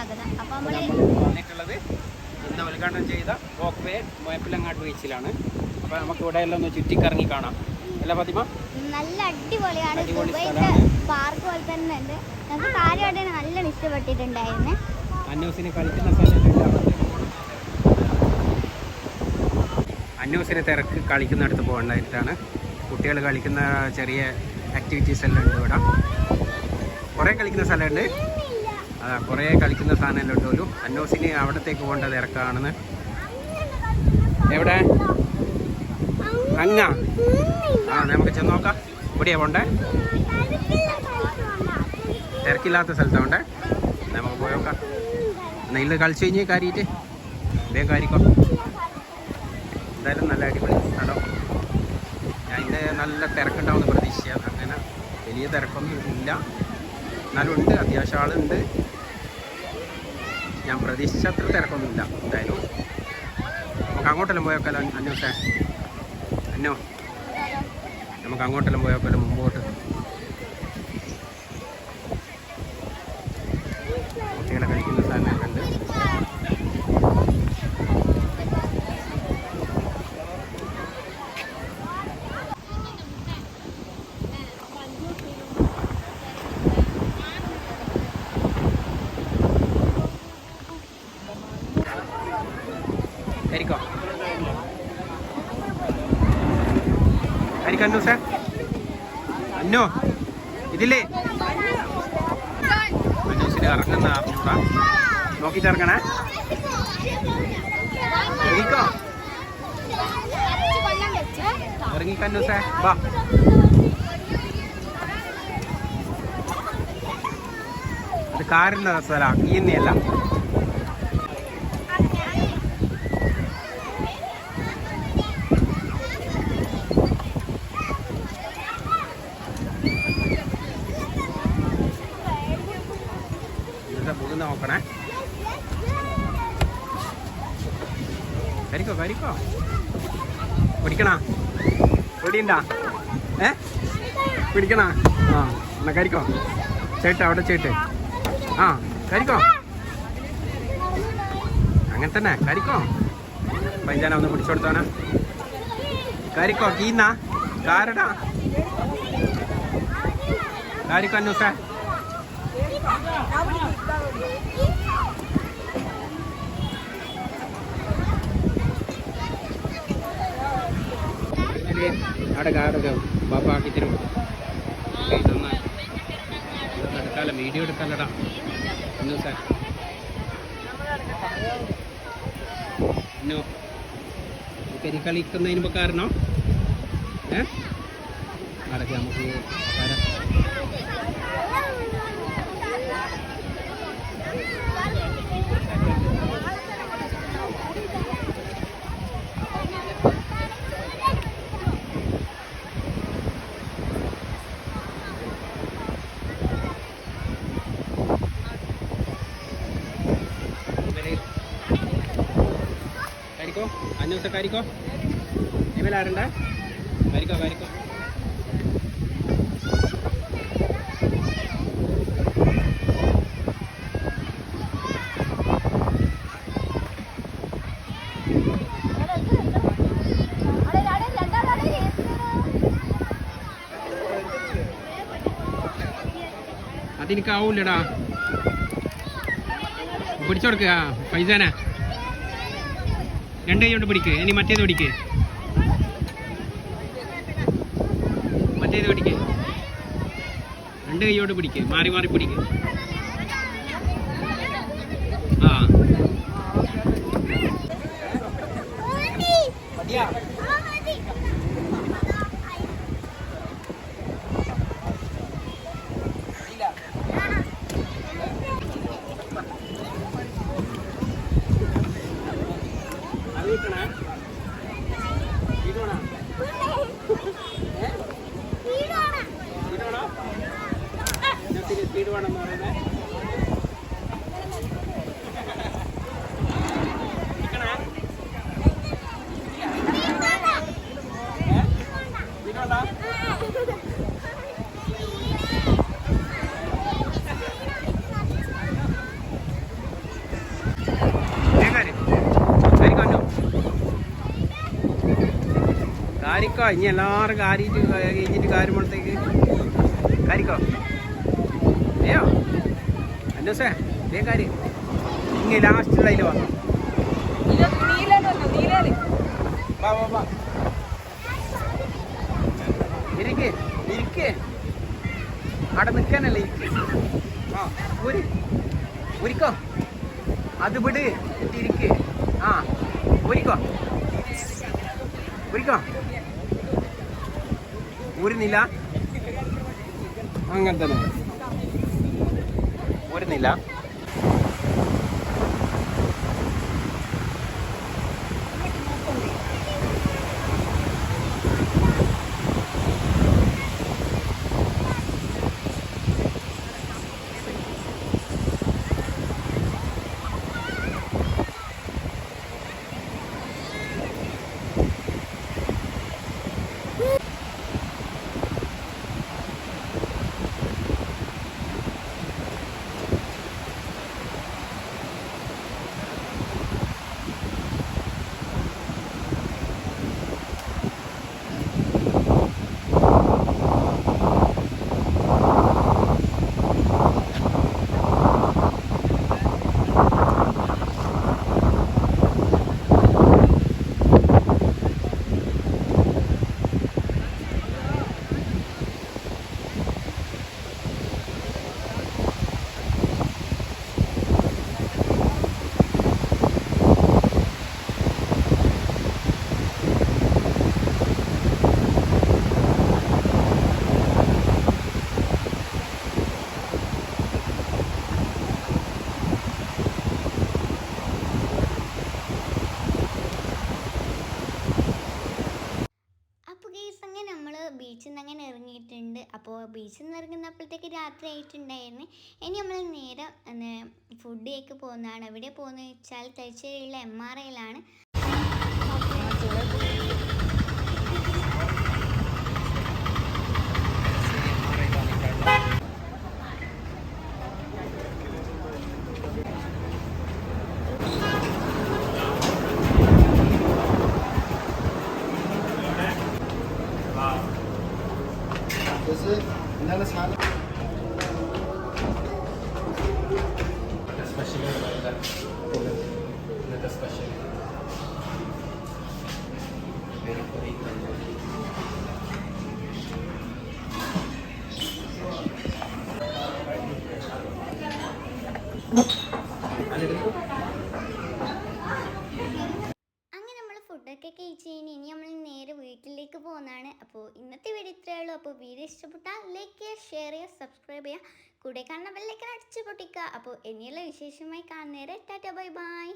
അപ്പൊ അപ്പോൾ നമ്മൾ വന്നിട്ടുള്ളത് ഇന്ന് ഉദ്ഘാടനം ചെയ്ത വോക്ക് വേ മുയപ്പിലങ്ങാട് ബീച്ചിലാണ്. അപ്പോൾ നമുക്ക് ഇവിടെ എല്ലാം ഒന്ന് ചുറ്റിക്കറങ്ങി കാണാം. അല്ല ഫാത്തിമ? നല്ല അടിപൊളിയാണ്. അടിപൊളി ദുബൈത്തെ പാർക്ക് പോലെ തന്നെ ഉണ്ട്. ഞങ്ങൾക്ക് കാര്യമായിട്ട് നല്ല ഇഷ്ടപ്പെട്ടിട്ടുണ്ടായിരുന്നു. അന്നൂസിന് കളിക്കുന്ന അന്നൂസിന് തിരക്ക് കളിക്കുന്നിടത്ത് പോകേണ്ടതായിട്ടാണ്. കുട്ടികൾ കളിക്കുന്ന ചെറിയ ആക്ടിവിറ്റീസ് എല്ലാം ഉണ്ട് ഇവിടെ. കുറേ കളിക്കുന്ന സ്ഥലമുണ്ട്. കുറേ കളിക്കുന്ന സാധനമല്ലോ ഉണ്ടല്ലോ അന്നോസിന് അവിടത്തേക്ക് പോകേണ്ട തിരക്കാണെന്ന്. എവിടെ? അങ്ങ. ആ നമുക്ക് ചെന്ന് നോക്കാം. ഇവിടെയാ പോണ്ടേ? തിരക്കില്ലാത്ത സ്ഥലത്താ വേണ്ടേ നമുക്ക് പോയി നോക്കാം. നെല്ല് കളിച്ചു കഴിഞ്ഞ് കാര്യമായിട്ട്. ഇതേ കാര്യക്കോ. എന്തായാലും നല്ല അടിപൊളി സ്ഥലം. ഞാൻ ഇന്ന് നല്ല തിരക്കുണ്ടാവുമെന്ന് പ്രതീക്ഷിക്കാം അങ്ങനെ വലിയ തിരക്കൊന്നും ഇല്ല. എന്നാലും ഉണ്ട് അത്യാവശ്യം ആളുണ്ട്. ഞാൻ പ്രതീക്ഷിച്ച അത്ര തിരക്കൊന്നുമില്ല. എന്തായാലും നമുക്ക് അങ്ങോട്ടെല്ലാം പോയോക്കാലോ സാർ അന്നോ. നമുക്ക് അങ്ങോട്ടെല്ലാം പോയോക്കാലോ മുമ്പോട്ട് കുട്ടികളെ കളിക്കുന്ന സാധനമൊക്കെ ഉണ്ട് കരിക്കോ കരിക്കോ അന്നു സാർ അന്നോ ഇതില്ലേ? അന്നൂസിന് ഇറങ്ങുന്ന അറിഞ്ഞൂടാ. നോക്കിട്ട് ഇറങ്ങണേ. ഇറങ്ങിക്കോ. ഇറങ്ങിക്കന്നു സാർ വാ. അത് കാറിന്റെ സ്ഥലമാണ് ഈ തന്നെയല്ല കരിക്കോ കരിക്കോ? പിടിക്കണ? പിടിയണ്ടാ? ഏ? പിടിക്കണ? ആ എന്നാ കരിക്കോ. ചേട്ട അവിടെ ചേട്ട്. ആ കരിക്കോ. അങ്ങനെ തന്നെ കരിക്കോ. പൈജാന ഒന്ന് പിടിച്ചു കരിക്കോ കീന്നാ? കാരടാ. കരിക്കോ അന്നൂസേ. ഇതിൽ അവിടെ കാറൊക്കെ ബാപ്പാക്കി തരും ഇതൊന്ന് ഇതൊന്ന് എടുക്കാലോ വീഡിയോ എടുക്കാലടാ ഇന്നു സാർ ഇന്നു? കരി കളിക്കുന്നതിന് കാരണം ഏ? അതൊക്കെ നമുക്ക് വരാം ഇവർ കരിക്കോ അഞ്ഞൂസ ഇവലാരണ്ട ഇവരാരുണ്ട? കരിക്കോ കരിക്കോ അതെനിക്കാവൂലടാ പിടിച്ചു കൊടുക്കുക പൈസാന. രണ്ട് കൈ കൊണ്ട് പിടിക്ക് ഇനി മറ്റേത് പിടിക്ക് മറ്റേത് പിടിക്ക് രണ്ട് കൈയോട് പിടിക്ക് മാറി മാറി പിടിക്ക് ആ അത് ഇത്തിരി സ്പീഡ് വേണമെന്ന് പറയുന്നത് കാരിക്കോ ഇനി എല്ലാവർക്കും ആരിയിട്ട് കഴിഞ്ഞിട്ട് കാര്യമ്പോഴത്തേക്ക് കാരിക്കോ എന്റെ സേ ഇതേ കാര്യം. ലാസ്റ്റ് അതിൽ വാ. വാ വാ വാ. ഇരിക്ക് ഇരിക്ക്. അവിടെ നിൽക്കാനല്ലേ ഇരിക്ക്. ആ അത് വിട് ഇരിക്കേ. ആ ഊരിക്കോ ഊരിക്കോ ഊരുന്നില്ല. അങ്ങനെ തന്നെ ഊരുന്നില്ല അപ്പോൾ കേസ് അങ്ങനെ നമ്മൾ ബീച്ചിൽ നിന്ന് അങ്ങനെ ഇറങ്ങിയിട്ടുണ്ട് അപ്പോൾ ബീച്ചിൽ നിന്ന് ഇറങ്ങുന്നപ്പോഴത്തേക്ക് രാത്രി ആയിട്ടുണ്ടായിരുന്നു. ഇനി നമ്മൾ നേരെ ഫുഡിലേക്ക് പോകുന്നതാണ്. എവിടെ പോകുന്നത് വെച്ചാൽ തലശ്ശേരിയിലുള്ള എം ആർ ഐയിലാണ് ഫുഡൊക്കെ കഴിച്ച് കഴിഞ്ഞ് ഇനി നമ്മൾ നേരെ വീട്ടിലേക്ക് പോകുന്നതാണ്. അപ്പോൾ ഇന്നത്തെ വീഡിയോ ഇത്രയേ ഉള്ളൂ. അപ്പോൾ വീഡിയോ ഇഷ്ടപ്പെട്ടാൽ ലൈക്ക് ചെയ്യുക ഷെയർ ചെയ്യുക സബ്സ്ക്രൈബ് ചെയ്യുക. കൂടെ കാണുന്ന ബെല്ലൈക്കൻ അടിച്ച് പൊട്ടിക്കുക. അപ്പോൾ ഇനിയുള്ള വിശേഷമായി കാണുന്നേരെ ടാറ്റ ബൈ ബൈ